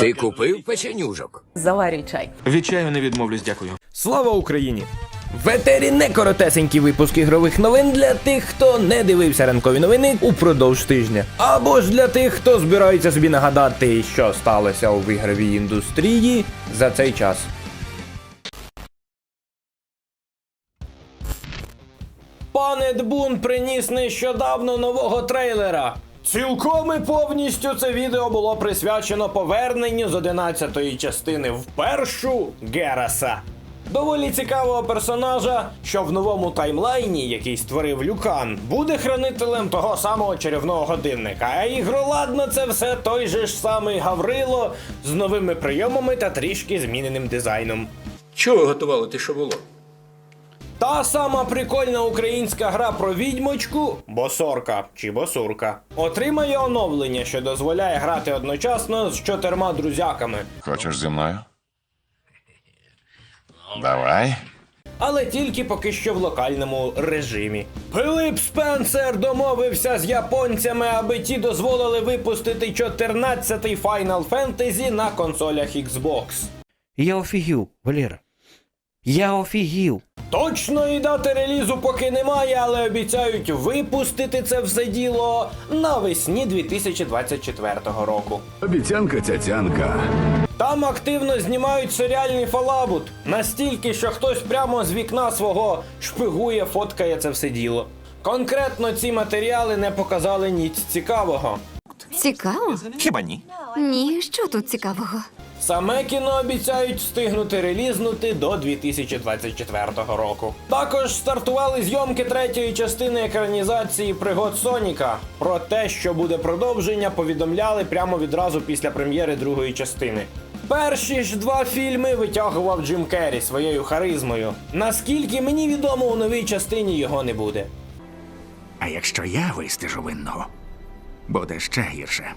Ти купив печенюжок? Заварюй чай. Від чаю не відмовлюсь, дякую. Слава Україні! В етері не коротесенький випуск ігрових новин для тих, хто не дивився ранкові новини упродовж тижня. Або ж для тих, хто збирається собі нагадати, що сталося у ігровій індустрії за цей час. Пане Дбун приніс нещодавно нового трейлера. Цілком і повністю це відео було присвячено поверненню з 11-ї частини в першу Гераса. Доволі цікавого персонажа, що в новому таймлайні, який створив Люкан, буде хранителем того самого чарівного годинника. А ігроладно це все той же ж самий Гаврило з новими прийомами та трішки зміненим дизайном. Чого готували ти, що було? Та сама прикольна українська гра про відьмочку Босорка чи Босурка отримає оновлення, що дозволяє грати одночасно з чотирма друзяками. Хочеш зі мною? Давай. але тільки поки що в локальному режимі. Филип Спенсер домовився з японцями, аби ті дозволили випустити 14-й Final Fantasy на консолях Xbox. Я офігів, Валера. Я офігів. Точної дати релізу поки немає, але обіцяють випустити це все діло навесні 2024 року. Обіцянка цяцянка. Там активно знімають серіальний фалабут, настільки, що хтось прямо з вікна свого шпигує, фоткає це все діло. Конкретно ці матеріали не показали ніч цікавого. Цікаво? Хіба ні? Ні, що тут цікавого? Саме кіно обіцяють встигнути релізнути до 2024 року. Також стартували зйомки третьої частини екранізації пригод Соніка. Про те, що буде продовження, повідомляли прямо відразу після прем'єри другої частини. Перші ж два фільми витягував Джим Керрі своєю харизмою. Наскільки мені відомо, у новій частині його не буде. А якщо я вистежу винного, буде ще гірше.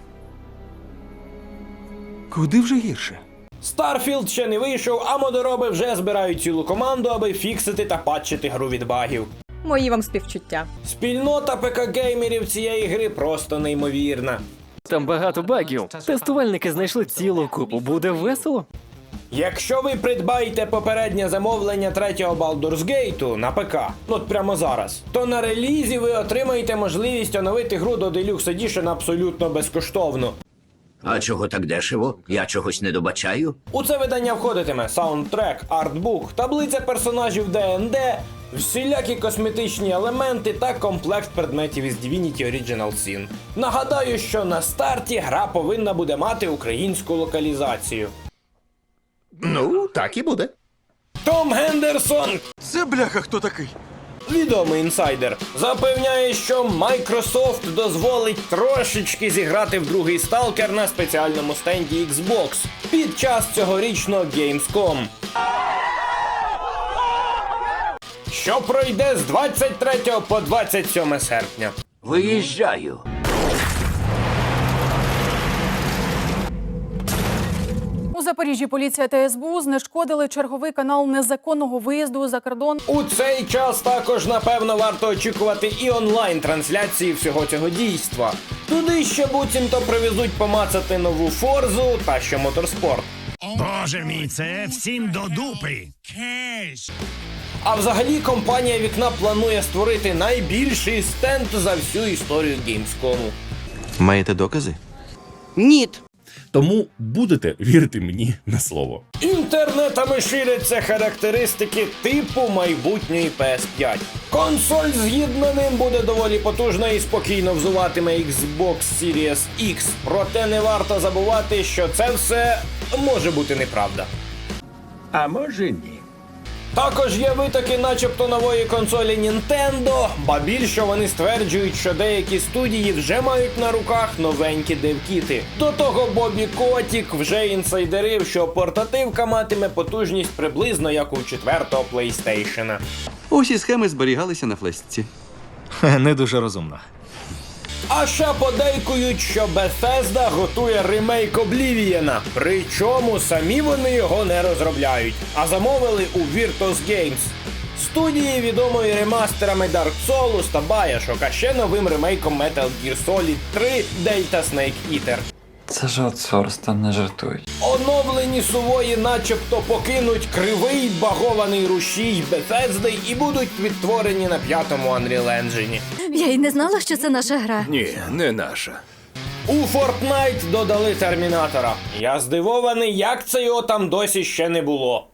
Куди вже гірше? Старфілд ще не вийшов, а модероби вже збирають цілу команду, аби фіксити та патчити гру від багів. Мої вам співчуття. Спільнота ПК-геймерів цієї гри просто неймовірна. Там багато багів. Тестувальники знайшли цілу купу. Буде весело. Якщо ви придбаєте попереднє замовлення третього Baldur's Gate на ПК, ну от прямо зараз, то на релізі ви отримаєте можливість оновити гру до Deluxe Edition абсолютно безкоштовно. А чого так дешево? Я чогось не добачаю. У це видання входитиме саундтрек, артбук, таблиця персонажів ДНД, всілякі косметичні елементи та комплект предметів із Divinity Original Sin. Нагадаю, що на старті гра повинна буде мати українську локалізацію. Ну, так і буде. Том Гендерсон Це бляха хто такий? Відомий інсайдер запевняє, що Microsoft дозволить трошечки зіграти в другий сталкер на спеціальному стенді Xbox під час цьогорічного Gamescom. Що пройде з 23 по 27 серпня. Виїжджаю. Запоріжжі поліція та СБУ знешкодили черговий канал незаконного виїзду за кордон. У цей час також напевно варто очікувати і онлайн трансляції всього цього дійства. Туди ще буцімто привезуть помацати нову форзу та ще моторспорт. Боже мій, це всім до дупи. А взагалі компанія вікна планує створити найбільший стенд за всю історію Gamescom. Маєте докази? Ніт. Тому будете вірити мені на слово. Інтернетами ширяться характеристики типу майбутньої PS5. Консоль згідно ним буде доволі потужна і спокійно взуватиме Xbox Series X. Проте не варто забувати, що це все може бути неправда. А може ні. Також є витоки, начебто нової консолі Nintendo, ба більше вони стверджують, що деякі студії вже мають на руках новенькі девкіти. До того Бобі Котік вже інсайдерив, що портативка матиме потужність приблизно як у четвертого PlayStation. Усі схеми зберігалися на флешці. Не дуже розумно. А ще подейкують, що Bethesda готує ремейк Oblivion, причому самі вони його не розробляють, а замовили у Virtus Games. Студії відомої ремастерами Dark Souls та Bioshock, а ще новим ремейком Metal Gear Solid 3 Delta Snake Eater. Це ж аутсорс, там не жартують. Оновлені сувої начебто покинуть кривий багований рушій Bethesda і будуть відтворені на п'ятому Unreal Engine. Я й не знала, що це наша гра. Ні, не наша. У Fortnite додали термінатора. Я здивований, як це його там досі ще не було.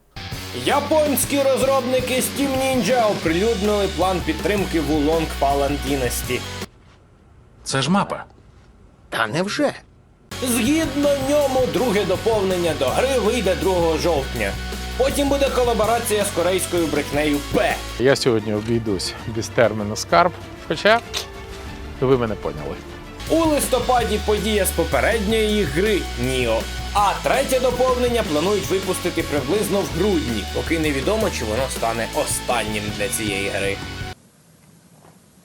Японські розробники Steam Ninja оприлюднили план підтримки Wulong Palan Dynasty. Це ж мапа. Та невже? Згідно ньому, друге доповнення до гри вийде 2 жовтня. Потім буде колаборація з корейською брехнею П. Я сьогодні обійдусь без терміну скарб, хоча ви мене поняли. У листопаді подія з попередньої їх гри Ніо. А третє доповнення планують випустити приблизно в грудні, поки невідомо, чи воно стане останнім для цієї гри.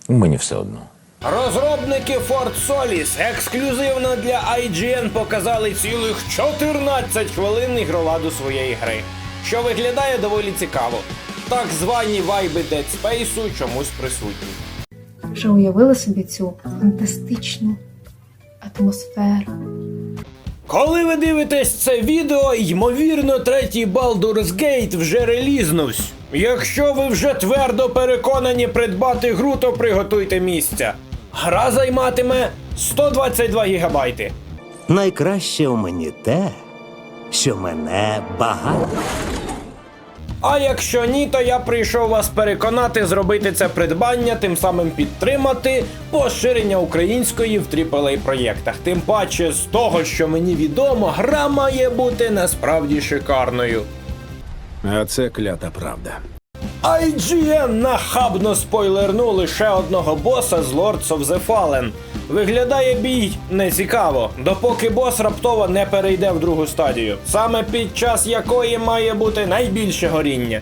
Мені все одно. Розробники Fort Solis ексклюзивно для IGN показали цілих 14 хвилин ігроладу своєї гри, що виглядає доволі цікаво. Так звані вайби Dead Space чомусь присутні. Вже уявили собі цю фантастичну атмосферу. Коли ви дивитесь це відео, ймовірно, третій Baldur's Gate вже релізнувся. Якщо ви вже твердо переконані придбати гру, то приготуйте місця. Гра займатиме 122 гігабайти. Найкраще у мені те, що мене багато. А якщо ні, то я прийшов вас переконати зробити це придбання, тим самим підтримати поширення української в AAA проєктах. Тим паче, з того, що мені відомо, гра має бути насправді шикарною. А це клята правда. IGN нахабно спойлернули ще одного боса з Lords of the Fallen. Виглядає бій нецікаво, допоки бос раптово не перейде в другу стадію, саме під час якої має бути найбільше горіння.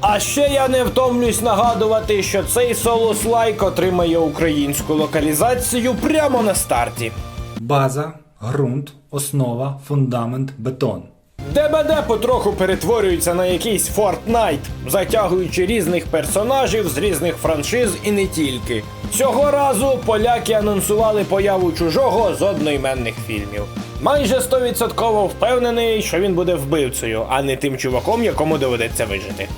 А ще я не втомлюсь нагадувати, що цей солус лайк отримає українську локалізацію прямо на старті. База, ґрунт, основа, фундамент, бетон. ДБД потроху перетворюється на якийсь Fortnite, затягуючи різних персонажів з різних франшиз і не тільки. Цього разу поляки анонсували появу чужого з одноіменних фільмів. Майже 100% впевнений, що він буде вбивцею, а не тим чуваком, якому доведеться вижити.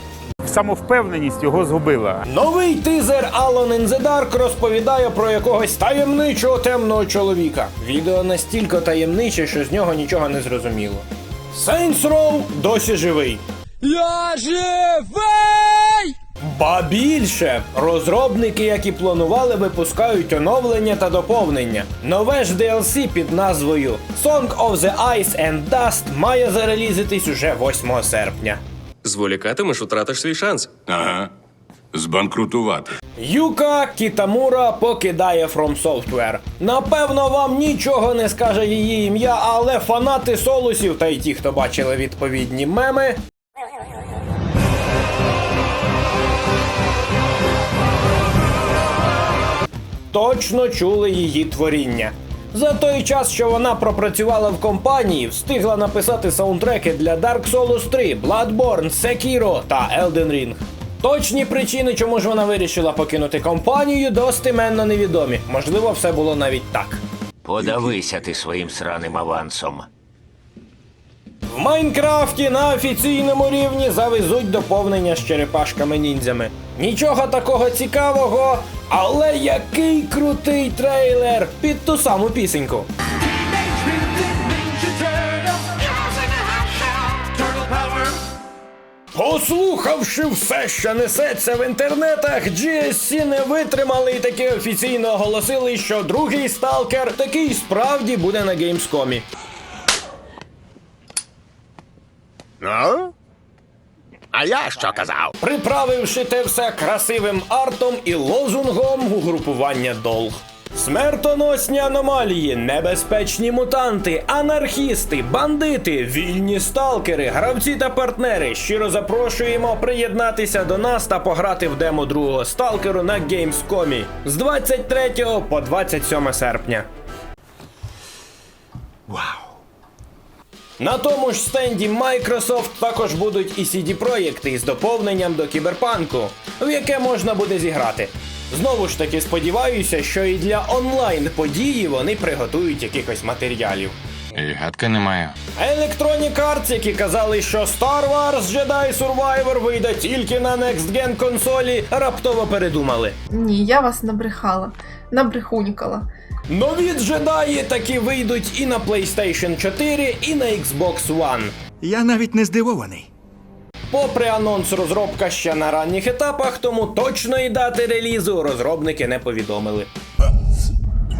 Самовпевненість його згубила. Новий тизер Alone in the Dark розповідає про якогось таємничого темного чоловіка. Відео настільки таємниче, що з нього нічого не зрозуміло. Saints Row досі живий. Я живий! Ба більше, розробники, які планували, випускають оновлення та доповнення. Нове ж DLC під назвою Song of the Ice and Dust має зарелізитись уже 8 серпня. Зволікатимеш, утратиш свій шанс. Ага. Збанкрутувати. Юка Кітамура покидає From Software. Напевно, вам нічого не скаже її ім'я, але фанати солусів та й ті, хто бачили відповідні меми. Точно чули її творіння. За той час, що вона пропрацювала в компанії, встигла написати саундтреки для Dark Souls 3, Bloodborne, Sekiro та Elden Ring. Точні причини, чому ж вона вирішила покинути компанію, достеменно невідомі. Можливо, все було навіть так. Подавися ти своїм сраним авансом. В Майнкрафті на офіційному рівні завезуть доповнення з черепашками ніндзями. Нічого такого цікавого, але який крутий трейлер під ту саму пісеньку. Послухавши все, що несеться в інтернетах, GSC не витримали і таки офіційно оголосили, що другий сталкер такий справді буде на геймскомі. Ну? А я що казав? приправивши те все красивим артом і лозунгом угрупування долг. Смертоносні аномалії, небезпечні мутанти, анархісти, бандити, вільні сталкери, гравці та партнери. Щиро запрошуємо приєднатися до нас та пограти в демо другого сталкеру на Gamescom з 23 по 27 серпня. На тому ж стенді Microsoft також будуть і CD проєкти із доповненням до кіберпанку, в яке можна буде зіграти. Знову ж таки сподіваюся, що і для онлайн події вони приготують якихось матеріалів. І гадки немає. Electronic Arts, які казали, що Star Wars Jedi Survivor вийде тільки на Next Gen консолі, раптово передумали. Ні, я вас набрехала. Набрехунькала. Нові джедаї таки вийдуть і на PlayStation 4, і на Xbox One. Я навіть не здивований. Попри анонс розробка ще на ранніх етапах, тому точної дати релізу розробники не повідомили.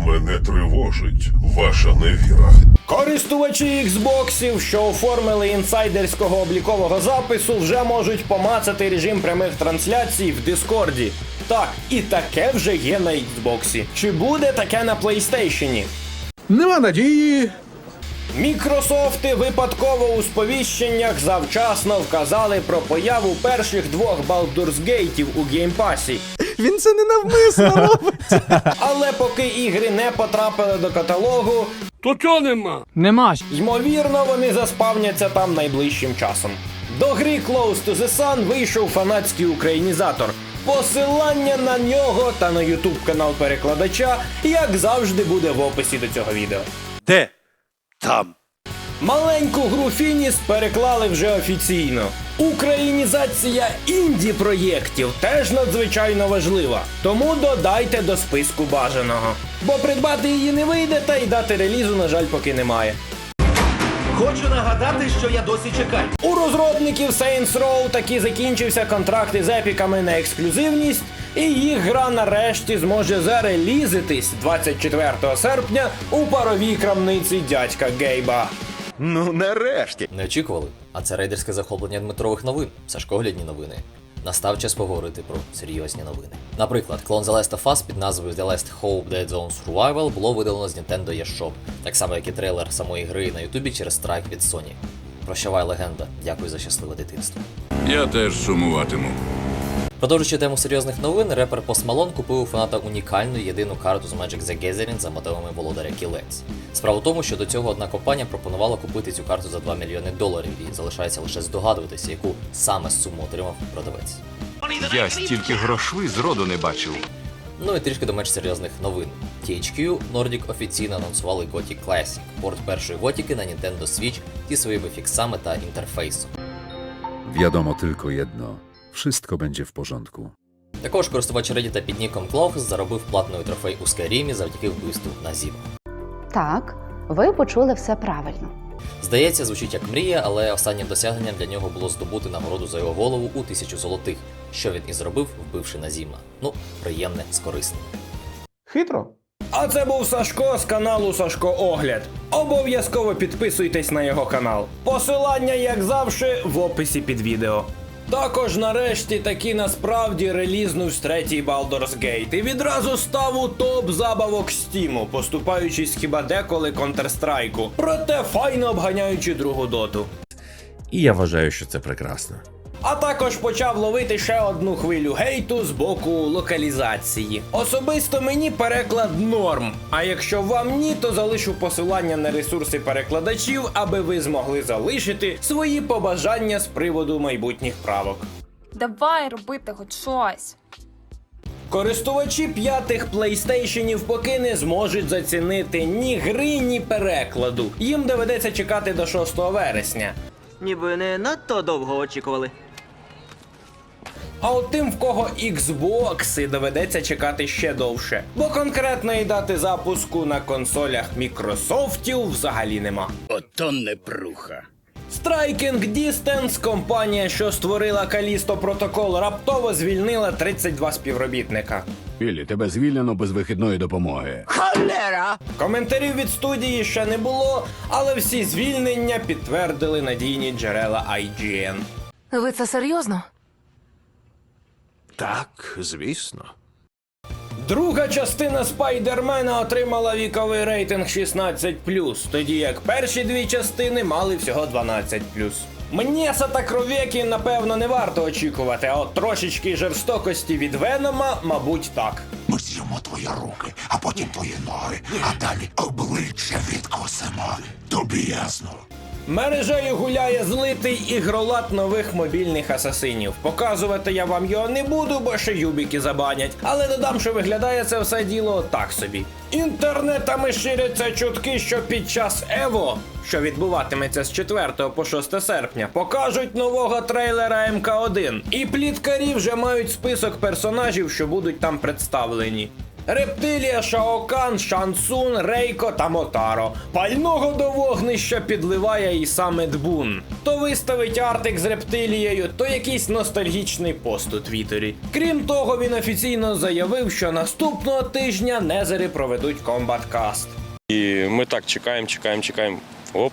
Мене тривожить ваша невіра. Користувачі Xboxів, що оформили інсайдерського облікового запису, вже можуть помацати режим прямих трансляцій в Дискорді. Так, і таке вже є на Xbox. Чи буде таке на PlayStation? Нема надії. Мікрософти випадково у сповіщеннях завчасно вказали про появу перших двох Baldur's Gate у геймпасі. Він це не навмисно робить. Але поки ігри не потрапили до каталогу, То чого нема? Нема. ймовірно, вони заспавняться там найближчим часом. До гри Close to the Sun вийшов фанатський українізатор. Посилання на нього та на YouTube канал перекладача, як завжди, буде в описі до цього відео. Де? Там. Маленьку гру Фініс переклали вже офіційно. Українізація інді проєктів теж надзвичайно важлива, тому додайте до списку бажаного. Бо придбати її не вийде, та й дати релізу, на жаль, поки немає. Хочу нагадати, що я досі чекаю. У розробників Saints Row таки закінчився контракт із епіками на ексклюзивність, і їх гра нарешті зможе зарелізитись 24 серпня у паровій крамниці дядька Гейба. Ну, нарешті. Не очікували. А це рейдерське захоплення Дмитрових новин. Сашкоглядні новини. Настав час поговорити про серйозні новини. Наприклад, клон The Last of Us під назвою The Last Hope Dead Zone Survival було видалено з Nintendo eShop, так само як і трейлер самої гри на Ютубі через страйк від Sony. Прощавай легенда, дякую за щасливе дитинство. Я теж сумуватиму. Продовжуючи тему серйозних новин, репер Post Malone купив у фаната унікальну єдину карту з Magic the Gathering за мотивами володаря кілець. Справа в тому, що до цього одна компанія пропонувала купити цю карту за 2 мільйони доларів, і залишається лише здогадуватися, яку саме суму отримав продавець. Я стільки грошей зроду не бачив. Ну і трішки до менш серйозних новин. THQ Nordic офіційно анонсували Gothic Classic, порт першої Готіки на Nintendo Switch зі своїми фіксами та інтерфейсом. Wiadomo tylko jedno. Wszystko będzie w porządku. Також користувач Reddit під ніком Клоус заробив платний трофей у Скайрімі завдяки вбивству Назіма. Так, ви почули все правильно. Здається, звучить як мрія, але останнім досягненням для нього було здобути нагороду за його голову у тисячу золотих, що він і зробив, вбивши Назіма. Ну, приємне з корисним. Хитро. А це був Сашко з каналу Сашко Огляд. Обов'язково підписуйтесь на його канал. Посилання, як завжди, в описі під відео. Також нарешті таки насправді релізнув третій Baldur's Gate і відразу став у топ забавок Стіму, поступаючись хіба деколи Counter-Strike, проте файно обганяючи другу доту. І я вважаю, що це прекрасно. А також почав ловити ще одну хвилю гейту з боку локалізації. Особисто мені переклад норм. А якщо вам ні, то залишу посилання на ресурси перекладачів, аби ви змогли залишити свої побажання з приводу майбутніх правок. Давай робити хоч щось. Користувачі п'ятих плейстейшенів поки не зможуть зацінити ні гри, ні перекладу. Їм доведеться чекати до 6 вересня. Ніби не надто довго очікували. А от тим, в кого Xbox, доведеться чекати ще довше, бо конкретної дати запуску на консолях Мікрософтів взагалі нема. Ото непруха. Striking Distance, компанія, що створила Калісто протокол, раптово звільнила 32 співробітника. Білі, тебе звільнено без вихідної допомоги. Коментарів від студії ще не було, але всі звільнення підтвердили надійні джерела IGN. Ви це серйозно? Так, звісно. Друга частина Спайдермена отримала віковий рейтинг 16, тоді як перші дві частини мали всього 12. М'яса та кров'яки, напевно, не варто очікувати, а от трошечки жорстокості від Венома, мабуть, так. Ми з'їмо твої руки, а потім твої ноги, а далі обличчя відкосимо. Тобі ясно. Мережею гуляє злитий ігролад нових мобільних асасинів. Показувати я вам його не буду, бо ще юбіки забанять. Але додам, що виглядає це все діло так собі. Інтернетами ширяться чутки, що під час Ево, що відбуватиметься з 4 по 6 серпня, покажуть нового трейлера МК1. І пліткарі вже мають список персонажів, що будуть там представлені. Рептилія, Шаокан, Шансун, Рейко та Мотаро. Пального до вогнища підливає і саме Дбун. То виставить Артик з рептилією, то якийсь ностальгічний пост у Твіттері. Крім того, він офіційно заявив, що наступного тижня Незери проведуть комбаткаст. І ми так чекаємо, чекаємо, чекаємо. Оп.